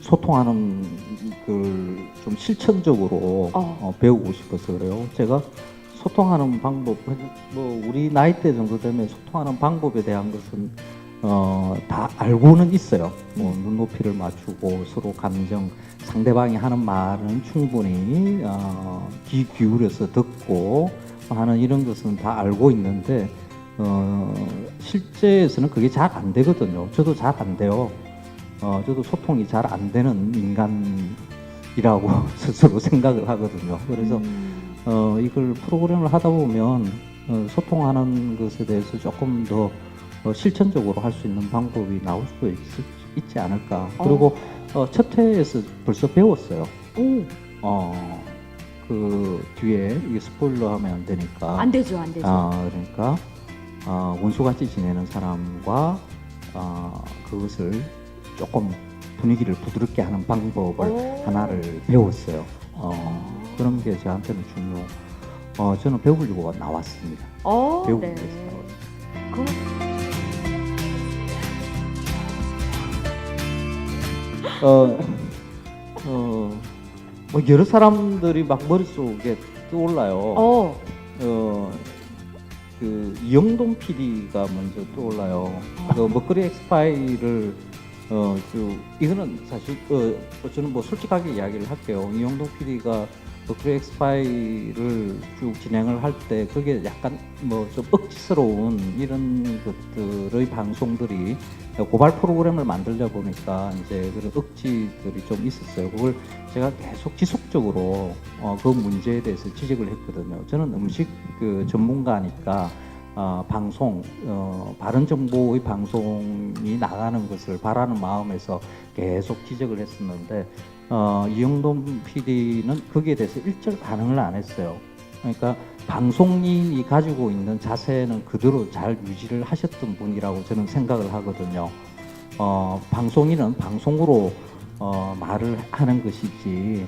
소통하는 걸 좀 실천적으로 어. 어, 배우고 싶어서 그래요. 제가 소통하는 방법, 뭐 우리 나이 대 정도 되면 소통하는 방법에 대한 것은 어, 다 알고는 있어요. 뭐 눈높이를 맞추고 서로 감정, 상대방이 하는 말은 충분히 어, 귀 기울여서 듣고 하는 이런 것은 다 알고 있는데 어, 실제에서는 그게 잘 안 되거든요. 저도 잘 안 돼요. 어, 저도 소통이 잘 안 되는 인간이라고 스스로 생각을 하거든요. 그래서 음. 어, 이걸 프로그램을 하다 보면 어, 소통하는 것에 대해서 조금 더 어, 실천적으로 할 수 있는 방법이 나올 수도 있, 있지 않을까. 그리고 어, 첫 회에서 벌써 배웠어요. 오, 어, 그 뒤에 이게 스포일러 하면 안 되니까. 안 되죠, 안 되죠. 아, 그러니까 아, 원수같이 지내는 사람과 아, 그것을 조금 분위기를 부드럽게 하는 방법을 오. 하나를 배웠어요. 어, 그런 게 저한테는 중요. 어, 저는 배우려고 나왔습니다. 어, 배우기 네. 위해서 나왔습니다. 그 어, 어, 뭐 여러 사람들이 막 머릿속에 떠올라요. 어, 어, 그 이영동 PD가 먼저 떠올라요. 그 먹거리 엑스파일을 어, 쭉 이거는 사실 어, 저는 뭐 솔직하게 이야기를 할게요. 이영동 PD가 먹거리 엑스 파일을 쭉 진행을 할 때 그게 약간 뭐 좀 억지스러운 이런 것들의 방송들이 고발 프로그램을 만들다 보니까 이제 그런 억지들이 좀 있었어요. 그걸 제가 계속 지속적으로 어, 그 문제에 대해서 지적을 했거든요. 저는 음식 그 전문가니까 어, 방송, 어, 바른 정보의 방송이 나가는 것을 바라는 마음에서 계속 지적을 했었는데 어, 이영돈 PD는 거기에 대해서 일절 반응을 안 했어요. 그러니까 방송인이 가지고 있는 자세는 그대로 잘 유지를 하셨던 분이라고 저는 생각을 하거든요. 어, 방송인은 방송으로 어, 말을 하는 것이지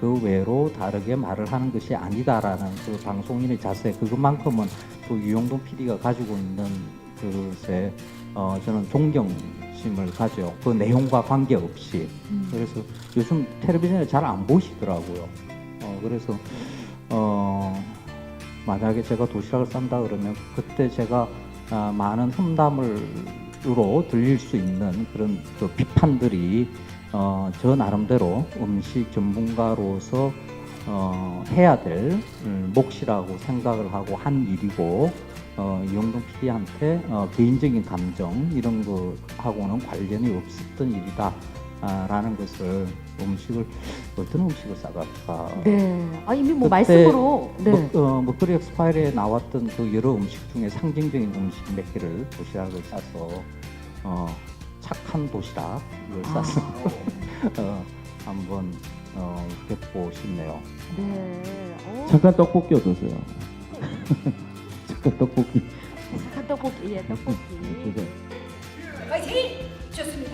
그 외로 다르게 말을 하는 것이 아니다라는 그 방송인의 자세 그것만큼은 또 유영돈 PD가 가지고 있는 그것에 어, 저는 존경심을 가져 그 내용과 관계없이 음. 그래서 요즘 텔레비전에 잘 안 보시더라고요. 어, 그래서 어, 만약에 제가 도시락을 싼다 그러면 그때 제가 아, 많은 흠담을로 들릴 수 있는 그런 그 비판들이 어, 저 나름대로 음식 전문가로서 어, 해야 될 음, 몫이라고 생각을 하고 한 일이고 어, 이용동 PD한테 어, 개인적인 감정 이런 거하고는 관련이 없었던 일이다. 아, 라는 것을 음식을 어떤 음식을 싸갈까 네. 아, 이미 뭐 말씀으로 네. 먹, 어, 먹거리 엑스파일에 나왔던 그 여러 음식 중에 상징적인 음식 몇 개를 도시락을 싸서 어, 착한 도시락을 아, 싸서 어, 한번 어, 뵙고 싶네요. 네. 어, 잠깐 떡볶이 어떠세요? 잠깐 떡볶이. 착한 떡볶이, 예, 떡볶이. 그죠? 화이팅! 좋습니다.